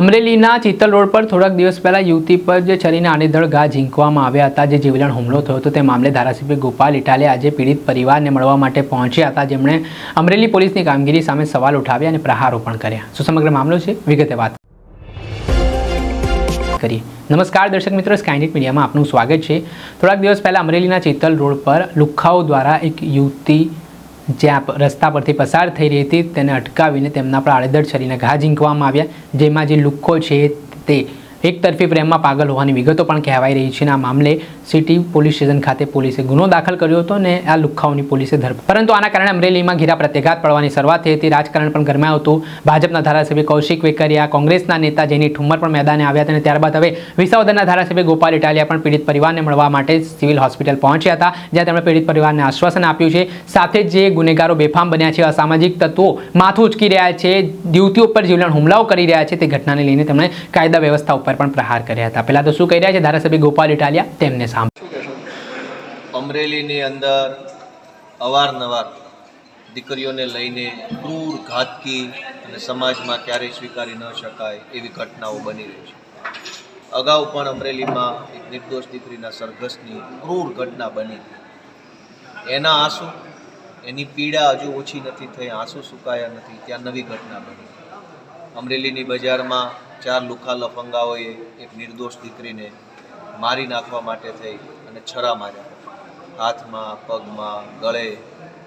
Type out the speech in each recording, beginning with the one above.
અમરેલીના ચિત્તલ રોડ પર થોડાક દિવસ પહેલા યુવતી પર જે છરીના આડેધડ ઘા ઝીંકવામાં આવ્યા હતા, જે જીવલેણ હુમલો થયો હતો, તે મામલે ધારાસભ્ય ગોપાલ ઇટાલે આજે પીડિત પરિવારને મળવા માટે પહોંચ્યા હતા. જેમણે અમરેલી પોલીસની કામગીરી સામે સવાલ ઉઠાવ્યા અને પ્રહારો પણ કર્યા. શું સમગ્ર મામલો છે? વિગતે વાત કરીએ. નમસ્કાર દર્શક મિત્રો સ્કાયનેટ મીડિયામાં આપનું સ્વાગત છે. થોડાક દિવસ પહેલાં અમરેલીના ચિત્તલ રોડ પર લુખાઓ દ્વારા એક યુવતી જ્યાં રસ્તા પરથી પસાર થઈ રહી હતી, તેને અટકાવીને તેમના પર આડેધડ છરીને ઘા ઝીંકવામાં આવ્યા. જેમાં જે લુખ્ખો છે તે એક તરફી પ્રેમમાં પાગલ હોવાની વિગતો પણ કહેવાઈ રહી છે. આ મામલે સિટી પોલીસ સ્ટેશન ખાતે પોલીસે ગુનો દાખલ કર્યો હતો અને આ લુખાઓની પોલીસે ધર પરંતુ આના કારણે અમરેલીમાં ઘેરા પ્રત્યાઘાત પડવાની શરૂઆત થઈ હતી. રાજકારણ પણ ગરમાયું હતું. ભાજપના ધારાસભ્ય કૌશિક વેકરિયા, કોંગ્રેસના નેતા જેની ઠુમ્મર પણ મેદાને આવ્યા હતા અને ત્યારબાદ હવે વિસાવદરના ધારાસભ્ય ગોપાલ ઇટાલિયા પણ પીડિત પરિવારને મળવા માટે સિવિલ હોસ્પિટલ પહોંચ્યા હતા, જ્યાં તેમણે પીડિત પરિવારને આશ્વાસન આપ્યું છે. સાથે જ ગુનેગારો બેફામ બન્યા છે, અસામાજિક તત્વો માથું ઉચકી રહ્યા છે યુવતીઓ પર જીવલેણ હુમલાઓ કરી રહ્યા છે, તે ઘટનાને લઈને તેમણે કાયદા વ્યવસ્થા ઉપર પણ પ્રહાર કર્યા હતા. પહેલા તો શું કહી રહ્યા છે ધારાસભ્ય ગોપાલ ઇટાલિયા? તેમને અમરેલીની અંદર અવારનવાર દીકરીઓને લઈને ક્રૂર ઘાતકી અને સમાજમાં ક્યારેય સ્વીકારી ન શકાય એવી ઘટનાઓ બની રહી છે. અગાઉ પણ અમરેલીમાં એક નિર્દોષ દીકરીના સરઘસની ક્રૂર ઘટના બની. એના આંસુ, એની પીડા હજુ ઓછી નથી થઈ, આંસુ સુકાયા નથી, ત્યાં નવી ઘટના બની. અમરેલીની બજારમાં ચાર લુખા લફંગાઓએ એક નિર્દોષ દીકરીને મારી નાખવા માટે થઈ અને છરા માર્યા. હાથમાં, પગમાં, ગળે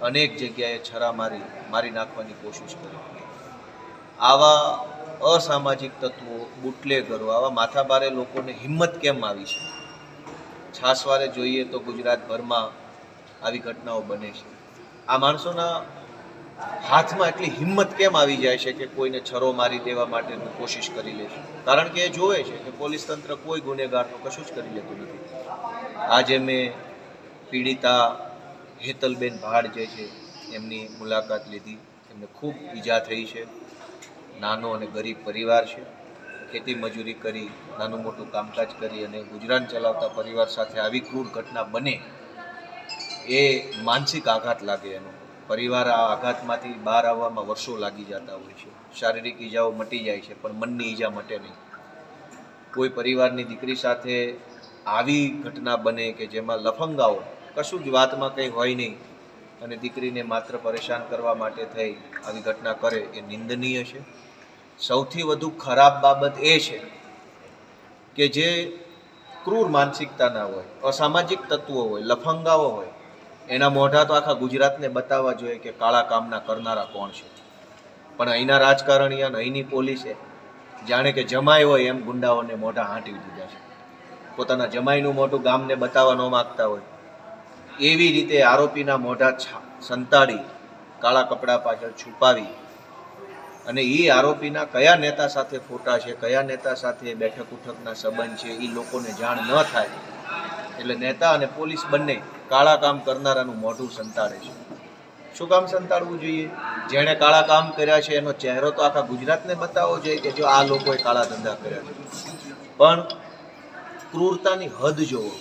અનેક જગ્યાએ છરા મારી મારી નાખવાની કોશિશ કરી. આવા અસામાજિક તત્વો બુટલેગરો આવા માથાભારે લોકોને હિંમત કેમ આવી છે? છાસવારે જોઈએ તો ગુજરાતભરમાં આવી ઘટનાઓ બને છે. આ માણસોના હાથમાં એટલી હિંમત કેમ આવી જાય છે કે કોઈને છરો મારી દેવા માટેની કોશિશ કરી લે છે? કારણ કે એ જોવે છે કે પોલીસ તંત્ર કોઈ ગુનેગારનું કશું જ કરી લેતું નથી. આજે મેં પીડિતા હેતલબેન ભાડ જે છે, એમની મુલાકાત લીધી. એમને ખૂબ ઈજા થઈ છે. નાનો અને ગરીબ પરિવાર છે. ખેતી મજૂરી કરી, નાનું મોટું કામકાજ કરી અને ગુજરાન ચલાવતા પરિવાર સાથે આવી ક્રૂર ઘટના બને, એ માનસિક આઘાત લાગે એનો. પરિવાર આ આઘાતમાંથી બહાર આવવામાં વર્ષો લાગી જતા હોય છે. શારીરિક ઈજાઓ મટી જાય છે, પણ મનની ઈજા મટે નહીં. કોઈ પરિવારની દીકરી સાથે આવી ઘટના બને કે જેમાં લફંગાઓ કશું જ વાતમાં કંઈ હોય નહીં. અને દીકરીને માત્ર પરેશાન કરવા માટે થઈ આવી ઘટના કરે એ નિંદનીય છે. સૌથી વધુ ખરાબ બાબત એ છે કે જે ક્રૂર માનસિકતાના હોય, અસામાજિક તત્વો હોય, લફંગાઓ હોય, એના મોઢા તો આખા ગુજરાતને બતાવવા જોઈએ કે કાળા કામના કરનારા કોણ છે. પણ અહીંના રાજકારણી અને અહીંની પોલીસે જાણે કે જમાઈ હોય એમ ગુંડાઓને મોઢા હાંટી દીધા છે. પોતાના જમાઈનું મોઢું ગામને બતાવવા ન માગતા હોય એવી રીતે આરોપીના મોઢા સંતાડી, કાળા કપડા પાછળ છુપાવી અને એ આરોપીના કયા નેતા સાથે ફોટા છે, કયા નેતા સાથે બેઠક ઉઠકના સંબંધ છે એ લોકોને જાણ ન થાય. એટલે નેતા અને પોલીસ બંને કાળા કામ કરનારાનું મોઢું સંતાડે છે. શું કામ સંતાડવું જોઈએ? જેણે કાળા કામ કર્યા છે, એનો ચહેરો તો આખા ગુજરાતને બતાવવો જોઈએ કે જો આ લોકોએ કાળા ધંધા કર્યા છે. પણ ક્રૂરતાની હદ જુઓ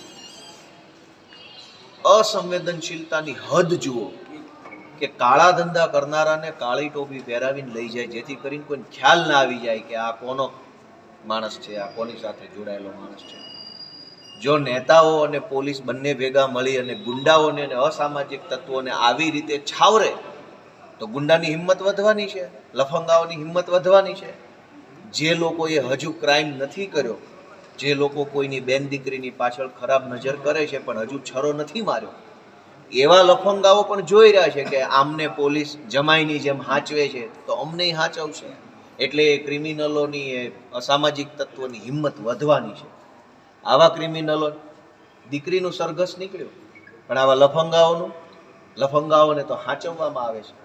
અસંવેદનશીલતાની હદ જુઓ કે કાળા ધંધા કરનારાને કાળી ટોપી પહેરાવીને લઈ જાય, જેથી કરીને કોઈને ખ્યાલ ના આવી જાય કે આ કોનો માણસ છે, આ કોની સાથે જોડાયેલો માણસ છે. જો નેતાઓ અને પોલીસ બંને ભેગા મળી અને ગુંડાઓને અને અસામાજિક તત્વોને આવી રીતે છાવરે, તો ગુંડાની હિંમત વધવાની છે, લફંગાઓની હિંમત વધવાની છે. જે લોકોએ હજુ ક્રાઇમ નથી કર્યો જે લોકો કોઈની બેન દીકરીની પાછળ ખરાબ નજર કરે છે, પણ હજુ છરો નથી માર્યો. એવા લફંગાઓ પણ જોઈ રહ્યા છે કે આમને પોલીસ જમાઈની જેમ હાંચવે છે, તો અમને હાંચવશે. એટલે એ ક્રિમિનલોની એ અસામાજિક તત્વોની હિંમત વધવાની છે. આવા ક્રિમિનલો, દીકરીનું સરઘસ નીકળ્યું, પણ આવા લફંગાઓનું, લફંગાઓને તો હાંચવવામાં આવે છે.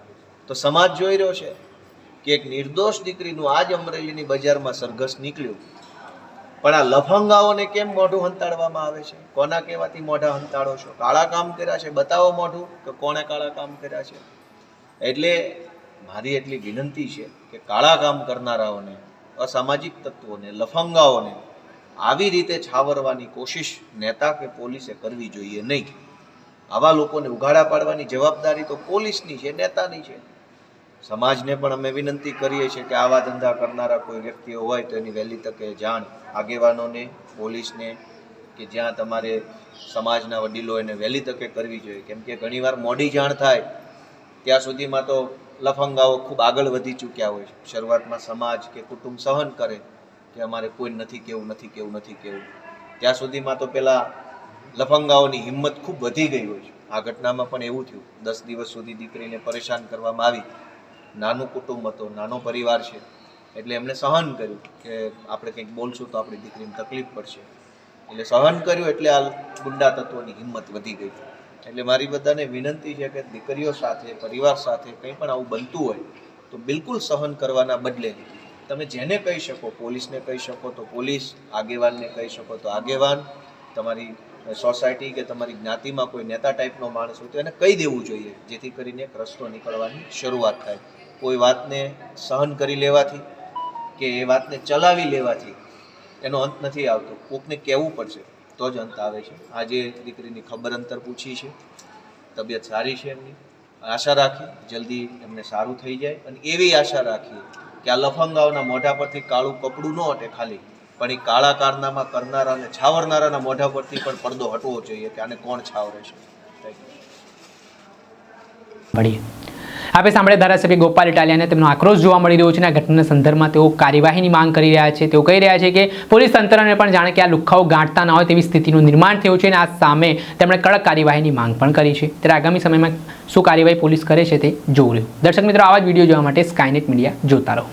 તો સમાજ જોઈ રહ્યો છે કે એક નિર્દોષ દીકરીનું આજ અમરેલીની બજારમાં સરઘસ નીકળ્યું. પણ આ લફંગાઓને કેમ મોઢું હંતાડવામાં આવે છે? કોના કહેવાથી મોઢા હંતાડો છો? કાળા કામ કર્યા છે? બતાવો મોઢું કે કોણે કાળા કામ કર્યા છે? એટલે મારી એટલી વિનંતી છે કે કાળા કામ કરનારાઓને, અસામાજિક તત્વોને, લફંગાઓને આવી રીતે છાવરવાની કોશિશ નેતા કે પોલીસે કરવી જોઈએ નહીં. આવા લોકોને ઉઘાડા પાડવાની જવાબદારી તો પોલીસની છે, નેતાની છે. સમાજને પણ અમે વિનંતી કરીએ છીએ કે આવા ધંધા કરનારા કોઈ વ્યક્તિઓ હોય તો એની વહેલી તકે જાણ આગેવાનોને, પોલીસને કે જ્યાં તમારે સમાજના વડીલો એને વહેલી તકે કરવી જોઈએ. કેમ કે ઘણીવાર મોડી જાણ થાય, ત્યાં સુધીમાં તો લફંગાઓ ખૂબ આગળ વધી ચૂક્યા હોય છે. શરૂઆતમાં સમાજ કે કુટુંબ સહન કરે કે અમારે કોઈ નથી કેવું નથી કેવું નથી કેવું. ત્યાં સુધીમાં તો પેલા લફંગાઓની હિંમત ખૂબ વધી ગઈ હોય છે. આ ઘટનામાં પણ એવું થયું. દસ દિવસ સુધી દીકરીને પરેશાન કરવામાં આવી. નાનું કુટુંબ હતો, નાનો પરિવાર છે, એટલે એમણે સહન કર્યું કે આપણે કંઈક બોલશું તો આપણી દીકરીને તકલીફ પડશે. એટલે સહન કર્યું એટલે આ ગુંડા તત્વોની હિંમત વધી ગઈ. એટલે મારી બધાને વિનંતી છે કે દીકરીઓ સાથે, પરિવાર સાથે કંઈ પણ આવું બનતું હોય, તો બિલકુલ સહન કરવાના બદલે તમે જેને કહી શકો, પોલીસને કહી શકો, તો પોલીસ આગેવાનને કહી શકો, તો આગેવાન તમારી સોસાયટી કે તમારી જ્ઞાતિમાં કોઈ નેતા ટાઈપનો માણસ હોય તો એને કહી દેવું જોઈએ, જેથી કરીને એક રસ્તો નીકળવાની શરૂઆત થાય. કોઈ વાતને સહન કરી લેવાથી કે એ વાતને ચલાવી લેવાથી એનો અંત નથી આવતો. કોકને કહેવું પડશે, તો જ અંત આવે છે. આજે દીકરીની ખબર અંતર પૂછી છે. તબિયત સારી છે એમની. આશા રાખી જલ્દી એમને સારું થઈ જાય. અને એવી આશા રાખીએ કે આ લફંગાઓના મોઢા પરથી કાળું કપડું ન હટે ખાલી, પણ એ કાળા કારનામા કરનારા અને છાવરનારાના મોઢા પરથી પણ પડદો હટવો જોઈએ કે આને કોણ છાવરે છે. Thank you. મળીએ આપે સાંભળે ધારાસભ્ય ગોપાલ ઇટાલિયાને તેમનો આક્રોશ જોવા મળી રહ્યો છે અને આ ઘટનાના સંદર્ભમાં તેઓ કાર્યવાહીની માંગ કરી રહ્યા છે. તેઓ કહી રહ્યા છે કે પોલીસ તંત્રને પણ જાણે કે આ લુખાઓ ગાંઠતા ન હોય તેવી સ્થિતિનું નિર્માણ થયું છે અને આ સામે તેમણે કડક કાર્યવાહીની માંગ પણ કરી છે. ત્યારે આગામી સમયમાં શું કાર્યવાહી પોલીસ કરે છે તે જોવું રહ્યું. દર્શક મિત્રો, આવા જ વીડિયો જોવા માટે સ્કાયનેટ મીડિયા જોતા રહો.